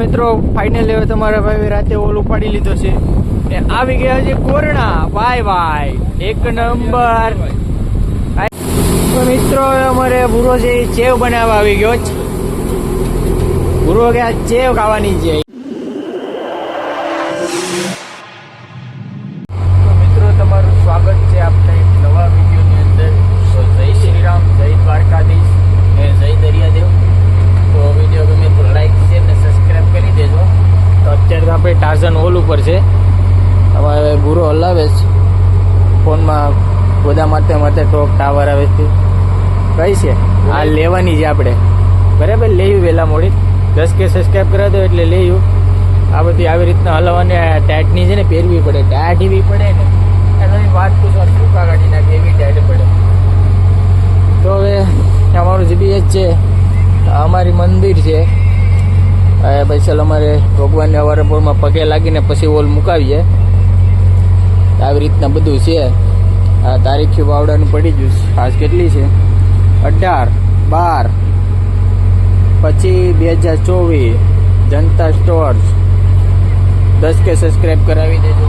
મિત્રો ફાઇનલ હવે તમારા ભાઈ રાતે ઓલ ઉપાડી લીધો છે. ને આવી ગયા છે કોરણા. બાય બાય એક નંબર. મિત્રો અમારે ભૂરો છે ચેવ બનાવવા આવી ગયો છે. ભૂરો કે ચેવ ખાવાની છે તો મિત્રો તમારું સ્વાગત છે આપણા એક નવા વિડીયોની અંદર તો જય શ્રી રામ જય દ્વારકાધીશ ને જય દરિયાદેવ તો વીડિયો ગમે તો લાઈક શેર ને સબસ્ક્રાઈબ કરી દેજો તો અત્યારે તો આપણે ટાર્ઝન હોલ ઉપર છે અમારે ભૂરો હલાવે છે ફોનમાં મારતે ટોક ટાવર આવે છે. કઈ છે? આ લેવાની છે આપણે. બરાબર? લેયું વહેલા મોડી. દસ કે સબસ્ક્રાઈબ કરા દો એટલે લેયું. આ બધી આવી રીતના હલાવવાની ટાઈટની છે ને પહેરવી પડે. ટાઈટ એવી પડે ને. એની વાત પૂછો ટૂંકા કાઢી નાખે એવી ટાઈટ પડે. તો હવે અમારું જીબીએચ છે, અમારી મંદિર છે. ભાઈ ચાલ અમારે ભગવાનને અવારપોરમાં પગે લાગીને પછી ઓલ મુકાવીએ. આવી રીતના બધું છે. આ તારીખ વાવડાનું પડી ગયું છે. આજ કેટલી છે? અઢાર, બાર, પછી બે હજાર ચોવીસ, જનતા સ્ટોર્સ દસ કે સબસ્ક્રાઈબ કરાવી દેજો.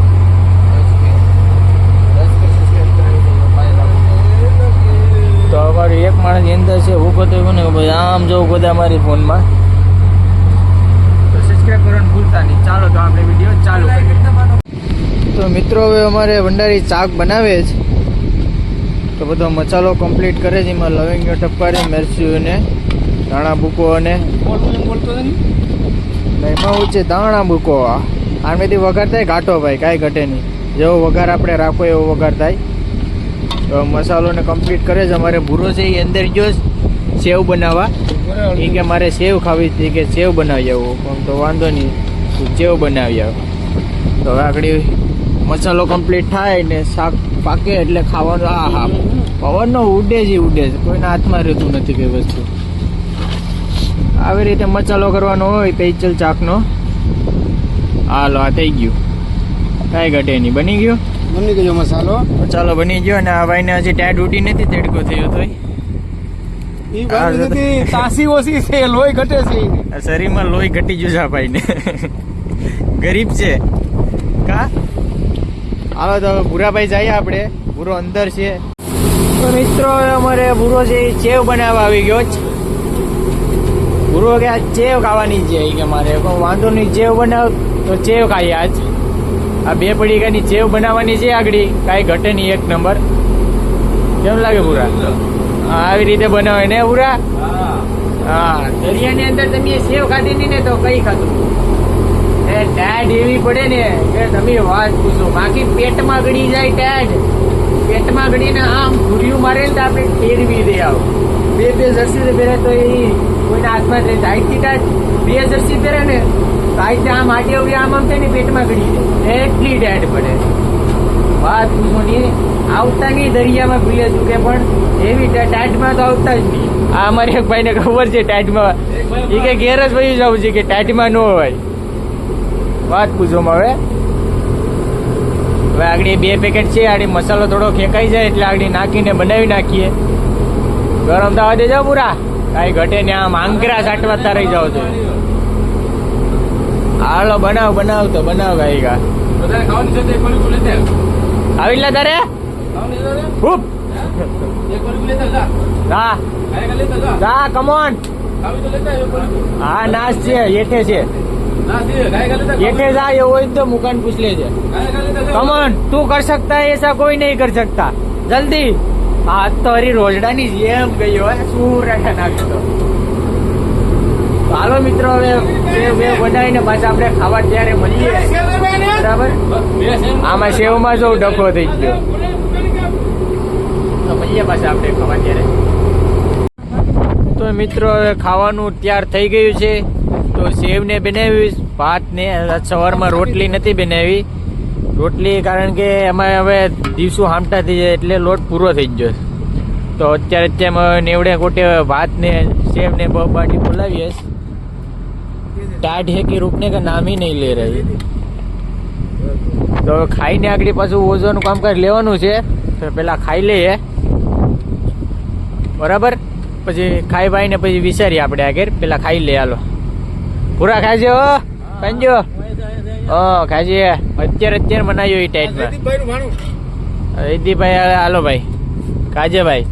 તો અમારી એક માણસની અંદર છે હું કહું એવું કે ભાઈ, આમ જવું બધા મારી ફોનમાં. તો સબસ્ક્રાઈબ કરવાનું ભૂલતા નહીં. ચાલો, તો આપણે તો મિત્રો, હવે અમારે ભંડારી ચાક બનાવે છે. તો બધો મસાલો કમ્પ્લીટ કરે છે. એમાં લવિંગ ટપકારી મરચું અને ધાણા બૂકો અને એમાં હું છે દાણા બૂકો આમેથી વઘાર થાય ઘાટો ભાઈ કાંઈ ઘટે નહીં. જેવો વઘાર આપણે રાખો એવો વઘાર થાય. તો મસાલોને કમ્પ્લીટ કરે છે. અમારે ભૂરો છે એ અંદર ગયો સેવ બનાવવા. એ કે મારે સેવ ખાવી હતી કે સેવ બનાવી આવો. પણ તો વાંધો નહીં સેવ બનાવી આવ. તો હવે આગળ મસાલો કમ્પ્લીટ થાય ને શાક પાકે એટલે ખાવાનું આ હા પવનનો ઉડે જ ઉડે છે. કોઈના હાથમાં રહેતું નથી કઈ વસ્તુ. આવી રીતે મસાલો કરવાનો હોય પેચલ ચાકનો. હાલો આ થઈ ગયું. કાંઈ ઘટે નહીં. બની ગયું? બની ગયો મસાલો. મસાલો બની ગયો અને આ ભાઈને હજી ટાઈટ ઉઠી નથી તેડકો થયો નથી તાસી ઓછી છે લોહી ઘટે છે. શરીરમાં લોહી ઘટી ગયું છે આ ભાઈને. ગરીબ છે. કા? હાલો તો ભૂરાભાઈ જઈએ આપણે. ભૂરો અંદર છે. તો મિત્રો અમારે ભૂરો છે એ ચેવ બનાવવા આવી ગયો છે. ભૂરો કે આ ચેવ ખાવાની છે કે મારે વાંધો નહીં, ચેવ બનાવ તો ચેવ ખાઈએ આજ. આ બે પડીકાની ચેવ બનાવવાની છે આગળ. કાંઈ ઘટે નહીં એક નંબર. કેમ લાગે ભૂરા આવી રીતે બનાવે ને ભૂરા હા, દરિયાની અંદર તમે સેવ ખાધી નહીં ને તો કઈ ખાધું? ટેડ એવી પડે ને કે તમે વાત પૂછો. બાકી પેટમાં ગળી જાય ટેડ પેટમાં ઘડીને આમ ભૂર્યું મારે ને તો આપણે ફેરવી દે આવો. બે બે જર્સી પહેરે તો એ કોઈના હાથમાં રહે. સાઈડથી ટેડ બે જર્સી પહેરે ને સાઈડથી આમ આડી આવી આમ આમ થાય ને પેટમાં ગળી દે. એટલી ટાઈટ પડે. વાત પૂછો નહીં. આવતા નહીં દરિયામાં ભૂલે ચૂકે પણ એવી ટાઈટમાં તો આવતા જ નહીં. આ અમારે એક ભાઈને ખબર છે ટાઈટમાં એ કે ઘેર જ ભાઈ જવું છે કે ટાઈટમાં ન હોય. વાત પૂછો હવે હવે આગળ બે પેકેટ છે આડી મસાલો થોડો ખેંકાઈ જાય એટલે આગળ નાખીને બનાવી નાખીએ. ગરમ થવા દેજો પૂરા. કાંઈ ઘટે ને આમ આંકરા સાટવાતા રહી જાવ છો હાલો બનાવ બનાવ તો બનાવ કોલી લેતે આવ. લે. તારે? ખૂબ હા? કાંઈ કાંઈ કમોન હા નાશ છે હેઠે છે. ના જી કાંઈ કાંઈ લેતે આવ, હેઠે જાય એવું હોય તો મુકાન પૂછ લેજે કાંઈ કાંઈ લેતે આવ. કમોન તું कर सकता है ऐसा कोई नहीं कर सकता जल्दी આ તો હરી રોજડાની જેમ ગઈ હોય શું રાખે નાખતો તો હાલો મિત્રો હવે સેવ વેવ બનાવીને પાછા આપણે ખાવા ત્યારે મળીએ બરાબર બે સેમ. આમાં સેવમાં જો ડખો થઈ ગયો તો મળીએ પાછા આપણે ખાવા ત્યારે તો મિત્રો હવે ખાવાનું તૈયાર થઈ ગયું છે તો સેવને બનાવી, ભાતને સવારમાં રોટલી નથી બનાવી. રોટલી કારણ કે એમાં હવે દિવસો હામટા થઈ જાય એટલે લોટ પૂરો થઈ ગયો. તો અત્યારે અત્યારે નેવડે કોટે ભાતને સેવને બાટી બોલાવીએ ટાઢ કે રૂપને કે નામ નહીં લઈ રહી. તો ખાઈને આગળ પાછું ઓઝોનું કરી લેવાનું છે. તો પેલા ખાઈ લઈએ. બરાબર? પછી ખાઈ ભાઈને પછી વિચારીએ આપણે આગળ. પેલા ખાઈ લઈએ, હાલો. પૂરા ખાજો પંજો. ઓ ખાજે. અત્યારે અત્યારે મનાયો એ ટાઈટમાં. રીતિભાઈ હાલો ભાઈ. કાજે ભાઈ.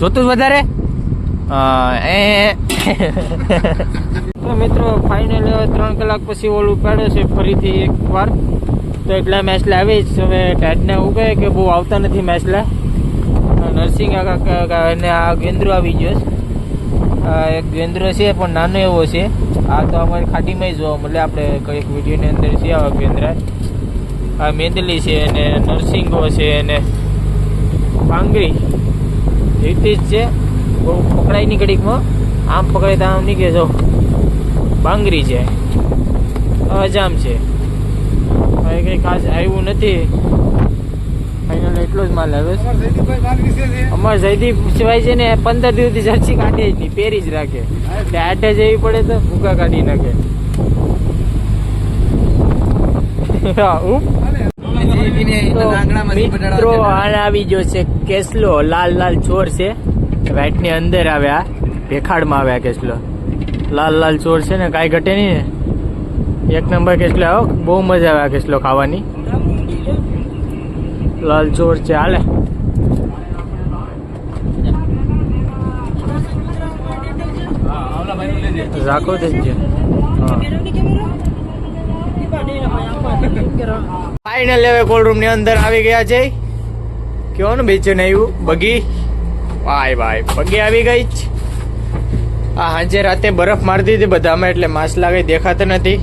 જોતું જ વધારે? હા, એ તો મિત્રો ફાઇનલ ત્રણ કલાક પછી ઓલું પાડે છે ફરીથી એક વાર. તો એટલા મેચલા આવી જ હવે ટાઈટને એવું કહે કે બહુ આવતા નથી મેચલા નર્સિંગ અને આ ગેન્દ્રુ આવી ગયો છે. એક ગેન્દ્ર છે, પણ નાનો એવો છે. આ તો અમારી ખાડીમાં જ જોવા મળે. આપણે કંઈક વિડીયોની અંદર છે આવા ગેન્દ્રા આ મેંદલી છે અને નરસિંગો છે અને ભાંગરી. એવી જ છે. બહુ પકડાય નહીં ઘડીકમાં. આમ પકડાય તો આમ નીકળે જો. ભાંગરી છે. અજામ છે. કંઈ કંઈ ખાસ આવ્યું નથી. ફાઇનલ એટલો જ માલ આવ્યો છે. અમારા જયદીપ સિવાય છે ને પંદર દિવસથી જર્સી કાઢે જ નહીં પહેરી જ રાખે. એટલે. આઠે જવી પડે તો ભૂકા કાઢી નાખે. મિત્રો આને આવી ગયો છે કેસલો. લાલ લાલ ચોર છે. વાઇટની અંદર આવ્યા. ભેખાડમાં આવ્યા કેસલો. લાલ લાલ ચોર છે ને કાંઈ ઘટે નહીં ને. એક નંબર કેસલો. આવો બહુ મજા આવે આ કેસલો ખાવાની. લાલ ચોર છે, હાલે. રાખો દેજે ફાઈનલ હવે કોલ્ડ રૂમની અંદર આવી ગયા છે. કયો ને બીચે આવ્યું બગી? ભાઈ ભાઈ બગી આવી ગઈ જ. આ હાંજે રાતે બરફ મારી દીધી બધામાં એટલે માસ લાગે દેખાતા નથી.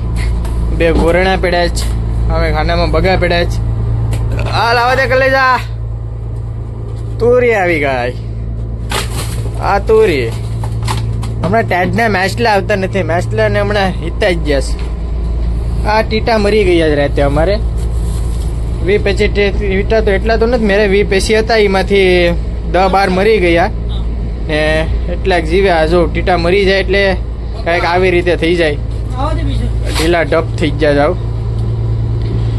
બે ગોરણા પડ્યા છે હવે ખાનામાં બગા પડ્યા છે આ લાવા દે કલેજા તુરી આવી ગઈ આ તુરી. હમણાં ટેડને મેચલા આવતા નથી. મેચલા ને હમણાં હિતા જ ગયા છે. આ ટીટા મરી ગયા જ રાતે અમારે. વી પેચી ટીટા તો એટલા તો નથી મેરે વી પેશી હતા એમાંથી દહ બાર મરી ગયા. ને એટલાક જીવ્યા. જો ટીટા મરી જાય એટલે કાંઈક આવી રીતે થઈ જાય. ઢીલા ડપ થઈ જ જાય જાવ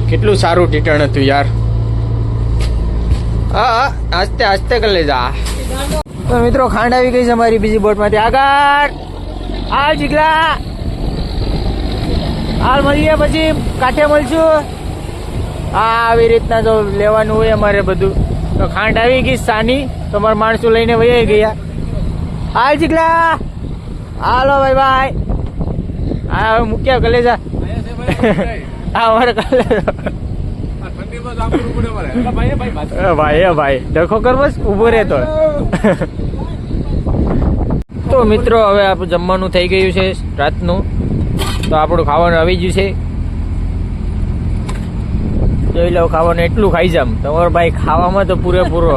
કેટલું સારું ટીટણ હતું યાર. હા આસ્તે આસ્તે કરી લેજા તો મિત્રો ખાંડ આવી ગઈ છે અમારી બીજી બોટમાંથી. આગળ! હાલ જીગલા! હાલ મળીએ પછી. કાંઠે મળશું. હા આવી રીતના જો લેવાનું હોય અમારે બધું. તો ખાંડ આવી ગઈ સાની. તો અમારા માણસો લઈને વહી ગયા. હાલ જીગલા! હાલો ભાઈ ભાઈ. હા હવે મૂક્યા કલેજા. હા અમારે કલેજા ઠંડીમાં સાંભળવું પડે મારે ભાઈ ભાઈ ડખો કર બસ ઊભો રહે તો મિત્રો હવે આપણું જમવાનું થઈ ગયું છે રાતનું. તો આપણું ખાવાનું આવી ગયું છે. જોઈ લો ખાવાનું એટલું ખાઈ જામ. તમારો ભાઈ ખાવામાં તો પૂરેપૂરો.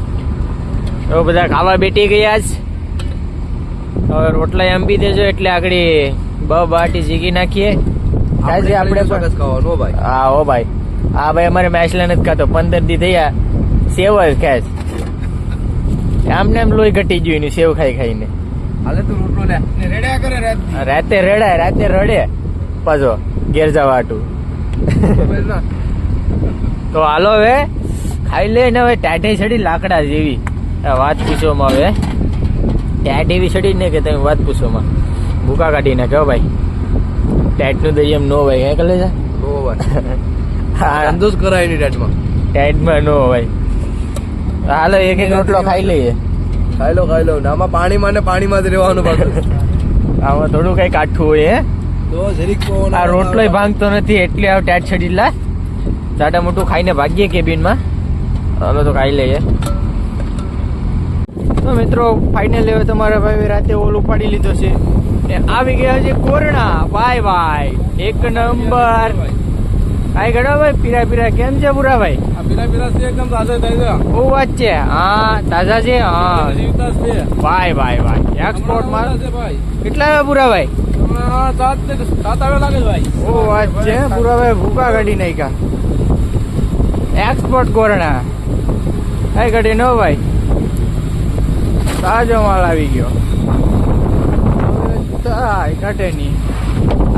તો બધા ખાવા બેઠી ગયા જ. હવે રોટલા એમ બી દેજો એટલે આગળ બ બાટી જીગી નાખીએ. આજે આપણે પણ હા ઓ ભાઈ. હા ભાઈ અમારે મેચલા નથી ખાતો પંદર દી થયા સેવ જ ખાય છે. આમને એમ લોહી ઘટી ગયું એનું સેવ ખાઈ ખાઈને. રેડ્યા કરે રાત રાતે રડાય રાતે રડે પાછો ઘેર જવા તો હાલો હવે ખાઈ લે ને હવે ટાટી છડી લાકડા જેવી. આ વાત પૂછવામાં હવે. ટાઢ એવી છડી ને કે તમે વાત પૂછવામાં. ભૂકા કાઢી નાખ્યો ભાઈ. ટાઈટનું દરિયા એમ નો ભાઈ હે કલે છે હા. કરાયની રાતમાં ટાઈટમાં નો ભાઈ હાલો એક એક રોટલો ખાઈ લઈએ. ખાઈ લો ખાઈ લો. ને આમાં પાણીમાં ને પાણીમાં જ રહેવાનું પાછું આમાં થોડું કઈ કાઠું હોય હે? તો જરીક આ રોટલો ભાંગતો નથી એટલે આ ટાટ છડી લા ટાટા મોટું ખાઈને ભાગીએ કેબિનમાં અમે તો ખાઈ લઈએ. તો મિત્રો ફાઇનલ હવે તમારા ભાઈ રાતે ઓલું પાડી લીધો છે. ને આવી ગયા છે કોરણા બાય બાય એક નંબર. કાઈ ગડો ભાઈ પીરા પીરા કેમ છે પૂરા ભાઈ? આ પીરા પીલા છે એકદમ તાજા તાજા. બહુ વાત છે. હા તાજા છે હા. જીવતા છે. ભાઈ ભાઈ ભાઈ. એક્સપોર્ટ માલ છે ભાઈ. કેટલા આવ્યા પૂરા ભાઈ? સાત ને- સાત આવે લાગે ભાઈ. ઓ વાત છે પૂરા ભાઈ. ભૂકા કાઢી નાખ્યા. એક્સપોર્ટ કોરણા કઈ કાઢી નો ભાઈ. તાજો માલ આવી ગયો. કાઢે નહીં.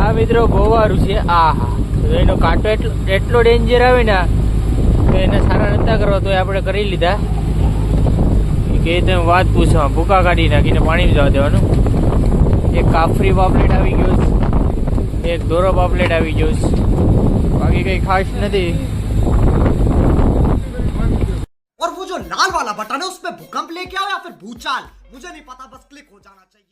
આ મિત્રો ગોવારું છે આહા. એનો કાંટો એટલો એટલો ડેન્જર આવે ને તો એને સારા નતા કરવા તો આપણે કરી લીધા એ કે તમે વાત પૂછવા ભૂકા કાઢી નાખીને પાણી જવા દેવાનું એક કાફરી પાપલેટ આવી ગયો છે એક દોરો પાપલેટ આવી ગયો છે બાકી કંઈ ખાસ નથી और वो जो लाल वाला बटन है उसमें भूकंप लेके आओ या फिर भूचाल मुझे नहीं पता बस क्लिक हो जाना चाहिए